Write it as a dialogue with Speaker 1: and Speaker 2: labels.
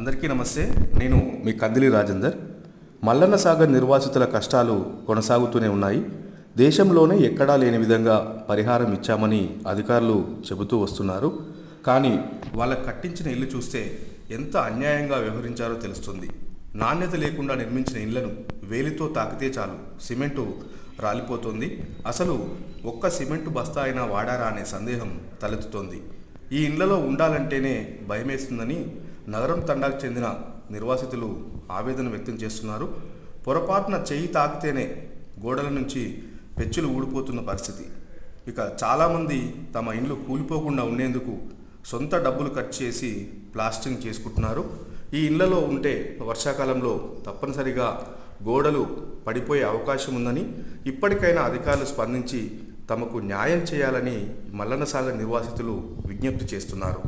Speaker 1: అందరికీ నమస్తే. నేను మీ కందిలి రాజేందర్. మల్లన్న సాగర్ నిర్వాసితుల కష్టాలు కొనసాగుతూనే ఉన్నాయి. దేశంలోనే ఎక్కడా లేని విధంగా పరిహారం ఇచ్చామని అధికారులు చెబుతూ వస్తున్నారు. కానీ వాళ్ళకు కట్టించిన ఇల్లు చూస్తే ఎంత అన్యాయంగా వ్యవహరించారో తెలుస్తుంది. నాణ్యత లేకుండా నిర్మించిన ఇళ్ళను వేలితో తాకితే చాలు. సిమెంటు రాలిపోతుంది. అసలు ఒక్క సిమెంటు బస్తా అయినా వాడారా అనే సందేహం తలెత్తుతోంది. ఈ ఇండ్లలో ఉండాలంటేనే భయమేస్తుందని నగరం తండాకు చెందిన నిర్వాసితులు ఆవేదన వ్యక్తం చేస్తున్నారు. పొరపాటున చెయ్యి తాకితేనే గోడల నుంచి పెచ్చులు ఊడిపోతున్న పరిస్థితి. ఇక చాలామంది తమ ఇండ్లు కూలిపోకుండా ఉండేందుకు సొంత డబ్బులు ఖర్చు చేసి ప్లాస్టింగ్ చేసుకుంటున్నారు. ఈ ఇళ్ళలో ఉంటే వర్షాకాలంలో తప్పనిసరిగా గోడలు పడిపోయే అవకాశం ఉందని ఇప్పటికైనా అధికారులు స్పందించి తమకు న్యాయం చేయాలని మల్లన్నసాగర్ నిర్వాసితులు విజ్ఞప్తి చేస్తున్నారు.